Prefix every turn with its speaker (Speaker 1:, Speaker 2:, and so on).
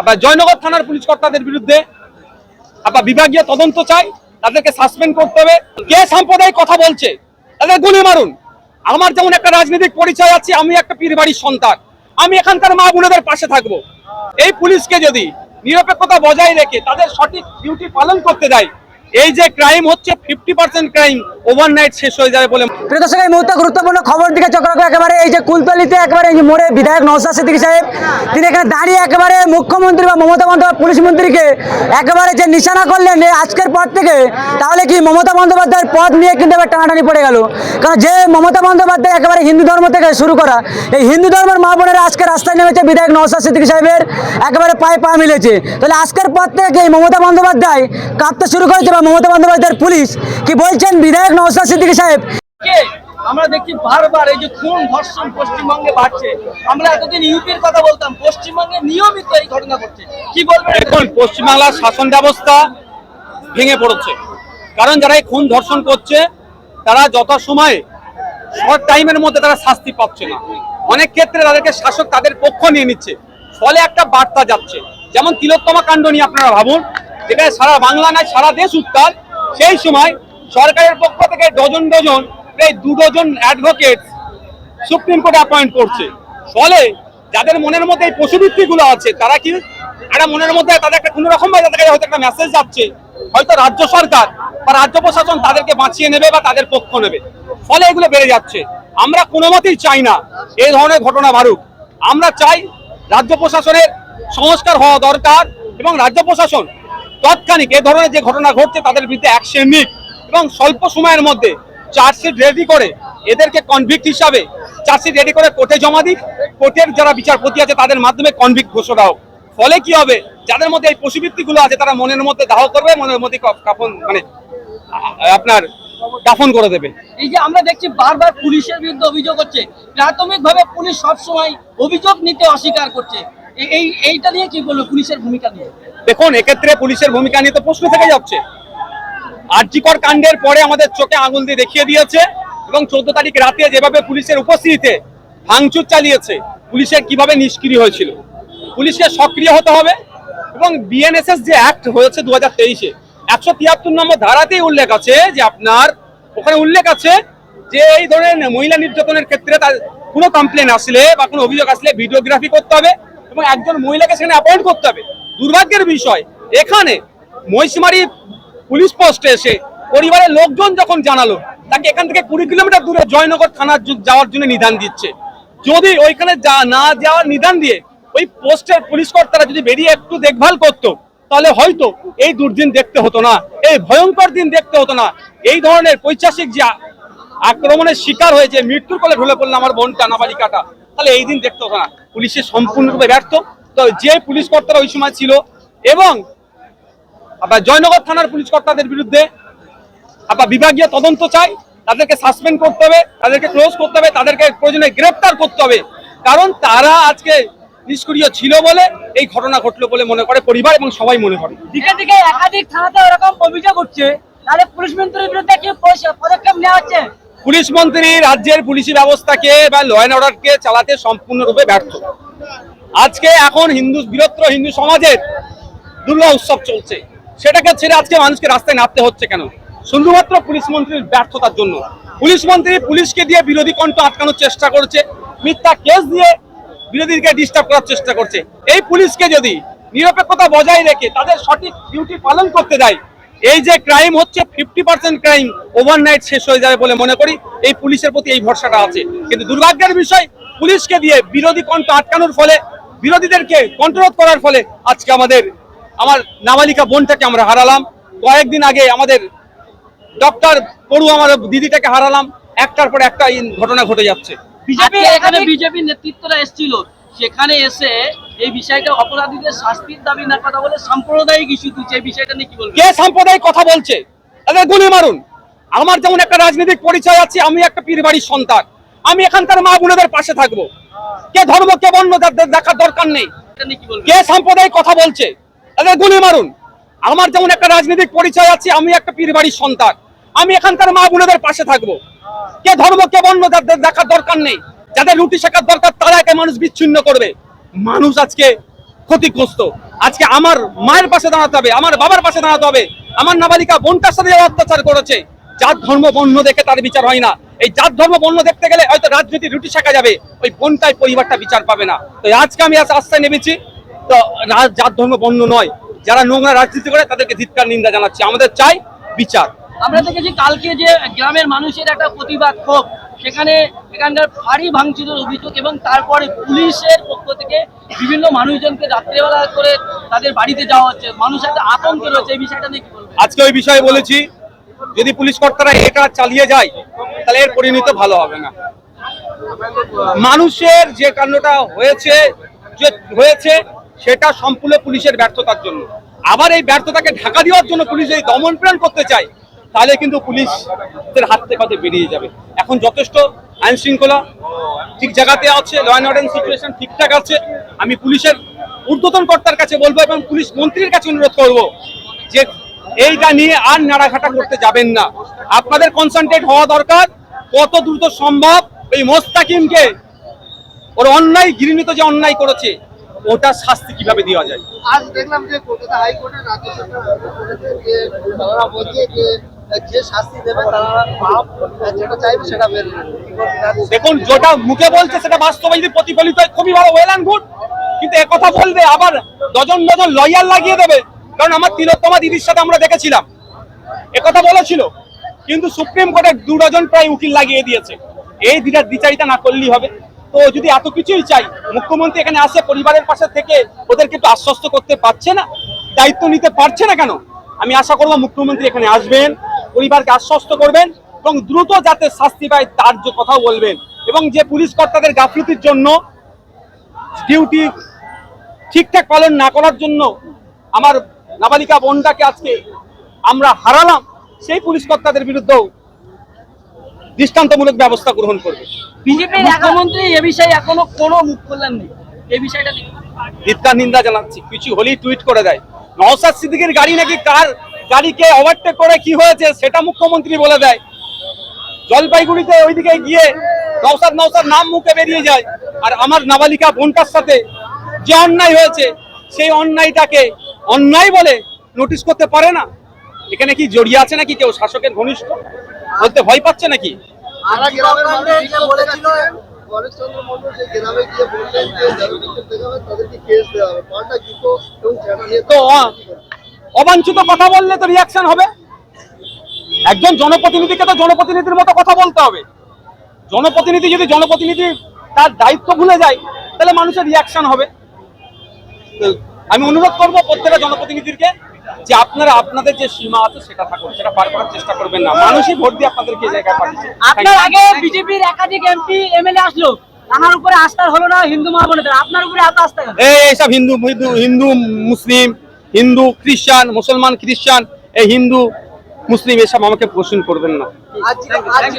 Speaker 1: আবার জয়নগর থানার পুলিশ কর্তাদের বিরুদ্ধে আবার বিভাগীয় তদন্ত চাই, তাদেরকে সাসপেন্ড করতে হবে। কে সাম্প্রদায়িক কথা বলছে? তাদের গুলি মারুন। আমার যেমন একটা রাজনৈতিক পরিচয় আছে, আমি একটা পীর বাড়ির সন্তান। আমি এখানকার মা বোনেদের পাশে থাকব। এই পুলিশকে যদি নিরপেক্ষতা বজায় রেখে তাদের সঠিক ডিউটি পালন করতে দেয় এই যে ক্রাইম হচ্ছে ফিফটি পার্সেন্ট ক্রাইম ওভারনাইট শেষ হয়ে যাবে বলে
Speaker 2: এই মুহূর্তে গুরুত্বপূর্ণ খবর দিকে একেবারে এই যে একেবারে মোড়ে বিধায়ক সিদ্দিকী সাহেব, তিনি এখানে দাঁড়িয়ে একেবারে মুখ্যমন্ত্রী বা মমতা বন্দ্যোপাধ্যায় পুলিশ মন্ত্রীকে একেবারে যে নিশানা করলেন আজকের পর থেকে, তাহলে কি মমতা বন্দ্যোপাধ্যায়ের পদ নিয়ে কিন্তু এবার টানাটানি পড়ে গেল? কারণ যে মমতা বন্দ্যোপাধ্যায় একেবারে হিন্দু ধর্ম থেকে শুরু করা, এই হিন্দু ধর্মের মা বোনেরা আজকে রাস্তায় নেমেছে বিধায়ক নওশাদ সিদ্দিকী সাহেবের, একেবারে পায়ে পা মিলেছে। তাহলে আজকের পর থেকে এই মমতা বন্দ্যোপাধ্যায় কাঁপতে শুরু করেছে বা মমতা বন্দ্যোপাধ্যায়ের পুলিশ কি বলছেন বিধায়ক নওশাদ সিদ্দিকী সাহেব?
Speaker 3: আমরা দেখছি বারবার এই যে খুন ধর্ষণ পশ্চিমবঙ্গে বাড়ছে। আমরা এতদিন ইউপির কথা বলতাম পশ্চিমবঙ্গে নিয়মিত এই ঘটনা ঘটছে। কি বলবেন?
Speaker 1: এখন পশ্চিমবাংলার শাসন ব্যবস্থা ভেঙে পড়েছে। কারণ যারা এই খুন ধর্ষণ করছে তারা যত সময়ে শর্ট টাইমের মধ্যে তারা শাস্তি পাচ্ছে না। অনেক ক্ষেত্রে তাদেরকে শাসক তাদের পক্ষ নিয়ে নিচ্ছে। ফলে একটা বার্তা যাচ্ছে। যেমন তিলোত্তমা কাণ্ড নিয়ে আপনারা ভাবুন যেখানে সারা বাংলা নয়, সারা দেশ উত্তাল। সেই সময় সরকারের পক্ষ থেকে ডজন ডজন, প্রায় দু ডজন অ্যাডভোকেট সুপ্রিম কোর্টে অ্যাপয়েন্ট করছে। ফলে যাদের মনের মধ্যে এই পশুবৃত্তি গুলো আছে, তারা কি একটা মনের মধ্যে তাদের একটা কোনো রকম ভাবে হয়তো একটা মেসেজ যাচ্ছে, হয়তো রাজ্য সরকার বা রাজ্য প্রশাসন তাদেরকে বাঁচিয়ে নেবে বা তাদের পক্ষ নেবে। ফলে এগুলো বেড়ে যাচ্ছে। আমরা কোনো মতেই চাই না এই ধরনের ঘটনা বাড়ুক। আমরা চাই রাজ্য প্রশাসনের সংস্কার হওয়া দরকার এবং রাজ্য প্রশাসন তৎক্ষণিক এ ধরনের যে ঘটনা ঘটছে তাদের বিরুদ্ধে অ্যাকশন নিক এবং স্বল্প সময়ের মধ্যে চার্জশিট রেডি করে এদেরকে কনভিক্ট হিসাবে চার্জশিট রেডি করে কোর্টে জমা দিক। কোর্টের যারা বিচারপতি আছে তাদের মাধ্যমে কনভিক্ট ঘোষণা হোক। ফলে কি হবে? যাদের মধ্যে এই পশুবৃত্তিগুলো আছে তারা মনের মধ্যে দাহ করবে, মনের মধ্যে কাফন মানে আপনার দাফন করে দেবে।
Speaker 3: এই যে আমরা দেখছি বারবার পুলিশের বিরুদ্ধে অভিযোগ হচ্ছে, প্রাথমিকভাবে পুলিশ সবসময় অভিযোগ নিতে অস্বীকার করছে। এই এইটা নিয়ে কি বলব? পুলিশের ভূমিকা নিয়ে।
Speaker 1: দেখুন, এক্ষেত্রে পুলিশের ভূমিকা নিয়ে তো প্রশ্ন থেকে যাচ্ছে। আরজিকর কাণ্ডের পরে আমাদের চোখে আঙুল দিয়ে দেখিয়ে দিয়েছে এবং চোদ্দ তারিখ রাতে যেভাবে পুলিশের উপস্থিতিতে ভাঙচুর চালিয়েছে, পুলিশের কীভাবে নিষ্ক্রিয় হয়েছিল। পুলিশকে সক্রিয় হতে হবে এবং বিএনএসএস যে অ্যাক্ট হয়েছে দু হাজার তেইশে, একশো তিয়াত্তর নম্বর ধারাতেই উল্লেখ আছে যে আপনার, ওখানে উল্লেখ আছে যে এই ধরনের মহিলা নির্যাতনের ক্ষেত্রে তার কোনো কমপ্লেন আসলে বা কোনো অভিযোগ আসলে ভিডিওগ্রাফি করতে হবে এবং একজন মহিলাকে সেখানে অ্যাপয়েন্ট করতে হবে। দুর্ভাগ্যের বিষয়, এখানে মহিষমারি পুলিশ পোস্টে এসে পরিবারের লোকজন যখন জানালো, তাকে এখান থেকে কুড়ি কিলোমিটার দূরে জয়নগর থানার যাওয়ার জন্য নিদান দিচ্ছে। যদি ওইখানে যা না যাওয়ার নিদান দিয়ে ওই পোস্টের পুলিশ কর্তারা যদি বেরিয়ে একটু দেখভাল করতো, তাহলে হয়তো এই দুর্দিন দেখতে হতো না, এই ভয়ঙ্কর দিন দেখতে হতো না। এই ধরনের পৈশাসিক যে আক্রমণের শিকার হয়েছে মৃত্যুর কোলে ঢলে পড়ল আমার বোনটা নাবালিকাটা তাহলে এই দিন দেখতে হতো না। পুলিশের সম্পূর্ণরূপে ব্যর্থ। যে পুলিশ কর্তারা ওই সময় ছিল এবং আবার জয়নগর থানার পুলিশ কর্তাদের বিরুদ্ধে আবার বিভাগীয় তদন্ত চাই তাদেরকে সাসপেন্ড করতে হবে তাদেরকে ক্লোজ করতে হবে তাদেরকে প্রয়োজনে গ্রেফতার করতে হবে। কারণ তারা আজকে নিষ্ক্রিয় ছিল বলে এই ঘটনা ঘটলো বলে মনে করে পরিবার এবং সবাই মনে করে।
Speaker 3: দিকে দিকে একাধিক থানাতে এরকম অভিযোগ হচ্ছে তাহলে পুলিশ মন্ত্রীর বিরুদ্ধে কি পদক্ষেপ- পদক্ষেপ নেওয়া হচ্ছে?
Speaker 1: পুলিশ মন্ত্রী রাজ্যের পুলিশি ব্যবস্থাকে বা ল অ্যান্ড অর্ডারকে চালাতে সম্পূর্ণরূপে ব্যর্থ। আজকে এখন হিন্দু, বৃহত্তর হিন্দু সমাজের দুর্গা উৎসব চলছে। সেটাকে ছেড়ে আজকে মানুষকে রাস্তায় নামতে হচ্ছে কেন? শুধুমাত্র পুলিশ মন্ত্রীর ব্যর্থতার জন্য। পুলিশ মন্ত্রী পুলিশকে দিয়ে বিরোধী কণ্ঠ আটকানোর চেষ্টা করছে, মিথ্যা কেস দিয়ে বিরোধীকে ডিস্টার্ব করার চেষ্টা করছে। এই পুলিশকে যদি নিরপেক্ষতা বজায় রেখে তাদের সঠিক ডিউটি পালন করতে দেয়, এই যে ক্রাইম হচ্ছে ফিফটি পার্সেন্ট ক্রাইম ওভারনাইট শেষ হয়ে যাবে বলে মনে করি, এই পুলিশের প্রতি এই ভরসাটা আছে। কিন্তু দুর্ভাগ্যের বিষয়, পুলিশকে দিয়ে বিরোধী কণ্ঠ আটকানোর ফলে বিরোধীদেরকে কন্ট্রোল করার ফলে আজকে আমাদের আমার নাবালিকা বোনটাকে আমরা হারালাম। কয়েকদিন আগে আমাদের ডক্টর পড়ু আমার দিদিটাকে হারালাম। একটার পর একটা ঘটনা ঘটে যাচ্ছে।
Speaker 3: বিজেপি এখানে বিজেপি নেতৃত্বরা এসেছিল। সেখানে এসে এই বিষয়টা অপরাধীদের শাস্তির দাবি না কথা বলে সাম্প্রদায়িক ইস্যু তুলছে। এই বিষয়টা নিয়ে কি বলবেন?
Speaker 1: কে সাম্প্রদায়িক কথা বলছে? তাদের গুলি মারুন। আমার যেমন একটা রাজনৈতিক পরিচয় আছে আমি একটা পীর বাড়ির সন্তান। আমি এখানকার মা বোনেদের পাশে থাকব। কে ধর্ম কে বর্ণ দেখার দরকার নেই।
Speaker 3: কি
Speaker 1: সাম্প্রদায়িক কথা বলছে তাদের গুলি মারুন। আমার যেমন একটা রাজনৈতিক পরিচয় আছে আমি একটা পীর বাড়ির সন্তান। আমি এখানকার মা বোনেদের পাশে থাকব। কে ধর্ম কে বর্ণ দেখার দরকার নেই। যাদের রুটি শেখার দরকার তারা একে মানুষ বিচ্ছিন্ন করবে। মানুষ আজকে ক্ষতিগ্রস্ত। আজকে আমার মায়ের পাশে দাঁড়াতে হবে আমার বাবার পাশে দাঁড়াতে হবে। আমার নাবালিকা বোনটার সাথে অত্যাচার করেছে। যার ধর্ম বর্ণ দেখে তার বিচার হয় না। এই জাত ধর্ম বর্ণ দেখতে গেলে হয়তো রাজনীতি রুটি শেখা যাবে ওই বোনটাই পরিবারটা বিচার পাবে না। তো আজকে আমি আজ আস্থায় নেমেছি তো জাত ধর্ম বর্ণ নয়। যারা নোংরা রাজনীতি করে তাদেরকে ধিৎকার নিন্দা জানাচ্ছি। আমাদের চাই বিচার।
Speaker 3: আমরা দেখেছি কালকে যে গ্রামের মানুষের একটা প্রতিবাদ ক্ষোভ সেখানে এখানকার ফাঁড়ি ভাঙচুরের অভিযোগ এবং তারপরে পুলিশের পক্ষ থেকে বিভিন্ন মানুষজনকে রাত্রেবেলা করে তাদের বাড়িতে যাওয়া হচ্ছে। মানুষ একটা আতঙ্কে রয়েছে এই বিষয়টা নিয়ে
Speaker 1: আজকে ওই বিষয়ে বলেছি যদি পুলিশ কর্তারা এটা চালিয়ে যায় তাহলে এর পরিণতি ভালো হবে না। মানুষের যে কাণ্ডটা হয়েছে, যে হয়েছে, সেটা সম্পূর্ণ পুলিশের ব্যর্থতার জন্য। আবার এই ব্যর্থতাকে ঢাকা দেওয়ার জন্য পুলিশ যদি দমন প্রেরণ করতে চায়, তাহলে কিন্তু পুলিশের হাত থেকে হয়তো বেরিয়ে যাবে। এখন যথেষ্ট আইন শৃঙ্খলা ঠিক জায়গাতে আছে ল অ্যান্ড অর্ডার সিচুয়েশন ঠিকঠাক আছে। আমি পুলিশের ঊর্ধ্বতন কর্তার কাছে বলব এবং পুলিশ মন্ত্রীর কাছে অনুরোধ করব যে এইটা নিয়ে আর নাড়াঘাটা করতে যাবেন না। আপনাদের কনসেন্ট্রেট হওয়া দরকার। কত দ্রুত সম্ভব এই মোস্তাকিমকে ওর অন্যায় ঘৃণিত যে অন্যায় করেছে ওটা শাস্তি কীভাবে দেওয়া যায়?
Speaker 4: আজ দেখলাম যে কলকাতা হাইকোর্টের রাজ্য সরকার যে তারা বলছে যে যে শাস্তি দেবে তারা পাপ যেটা চাইবে সেটা বের
Speaker 1: দেখুন যেটা মুখে বলছে সেটা বাস্তবে যদি প্রতিফলিত হয় খুবই ভালো ওয়েল অ্যান্ড গুড কিন্তু একথা বলবে আবার ডজন ডজন লয়ার লাগিয়ে দেবে। কারণ আমার তিলোত্তমা দিদির সাথে আমরা দেখেছিলাম। একথা বলেছিল। কিন্তু সুপ্রিম কোর্টে দু ডজন প্রায় উকিল লাগিয়ে দিয়েছে। এই দিটার বিচারিতা না করলেই হবে। তো যদি এত কিছুই চাই, মুখ্যমন্ত্রী এখানে আসে, পরিবারের পাশে থেকে ওদেরকে একটু আশ্বস্ত করতে পারছে না, দায়িত্ব নিতে পারছে না কেন? আমি আশা করব মুখ্যমন্ত্রী এখানে আসবেন, পরিবারকে আশ্বস্ত করবেন এবং দ্রুত যাতে শাস্তি পায় তার যে কথাও বলবেন। এবং যে পুলিশ কর্তাদের গাফলতির জন্য ডিউটি ঠিকঠাক পালন না করার জন্য আমার নাবালিকা বোনটাকে আজকে আমরা হারালাম সেই পুলিশ কর্তাদের বিরুদ্ধেও দৃষ্টান্তমূলক ব্যবস্থা গ্রহণ করবে।
Speaker 3: বিজেপির মুখ্যমন্ত্রী এ বিষয়ে এখনও কোনো মুখ খুললেন নেই এই বিষয়টা নিয়ে
Speaker 1: নিন্দা জানাচ্ছি কিছু হলেই টুইট করে দেয়। নওসাদ সিদ্দিকের গাড়ি নাকি কার গাড়িকে ওভারটেক করে কি হয়েছে সেটা মুখ্যমন্ত্রী বলে দেয়। জলপাইগুড়িতে ওইদিকে গিয়ে নওসাদ নওসাদ নাম মুখে বেরিয়ে যায় আর আমার নাবালিকা বোনটার সাথে যে অন্যায় হয়েছে সেই অন্যায়টাকে অন্যায় বলে নোটিশ করতে পারে না। এখানে কি জড়িয়ে আছে নাকি কেউ? শাসকের ঘনিষ্ঠ? বলতে ভয় পাচ্ছে নাকি? তো অবাঞ্ছিত কথা বললে তো রিয়াকশন হবে। একজন জনপ্রতিনিধিকে তো জনপ্রতিনিধির মতো কথা বলতে হবে। জনপ্রতিনিধি যদি জনপ্রতিনিধি তার দায়িত্ব ভুলে যায় তাহলে মানুষের রিয়াকশন হবে। আমি অনুরোধ করব প্রত্যেকটা জনপ্রতিনিধিকে যে আপনারা আপনাদের যে সীমা আছে সেটা থাকুন সেটা পার করার চেষ্টা করবেন না। মানুষই ভোট দিয়ে আপনাদেরকে জায়গায় পাঠিয়েছে।
Speaker 3: আপনার আগে বিজেপির একাধিক এমপি এমএলএ আসলো। তার উপরে আস্থা হলো না হিন্দু মহাবনেদের আপনার উপরে এত আস্থা
Speaker 1: এই এইসব হিন্দু হিন্দু হিন্দু মুসলিম হিন্দু খ্রিস্টান মুসলমান খ্রিস্টান এই হিন্দু মুসলিম এসব আমাকে প্রশ্ন করবেন না।
Speaker 4: আজ আজ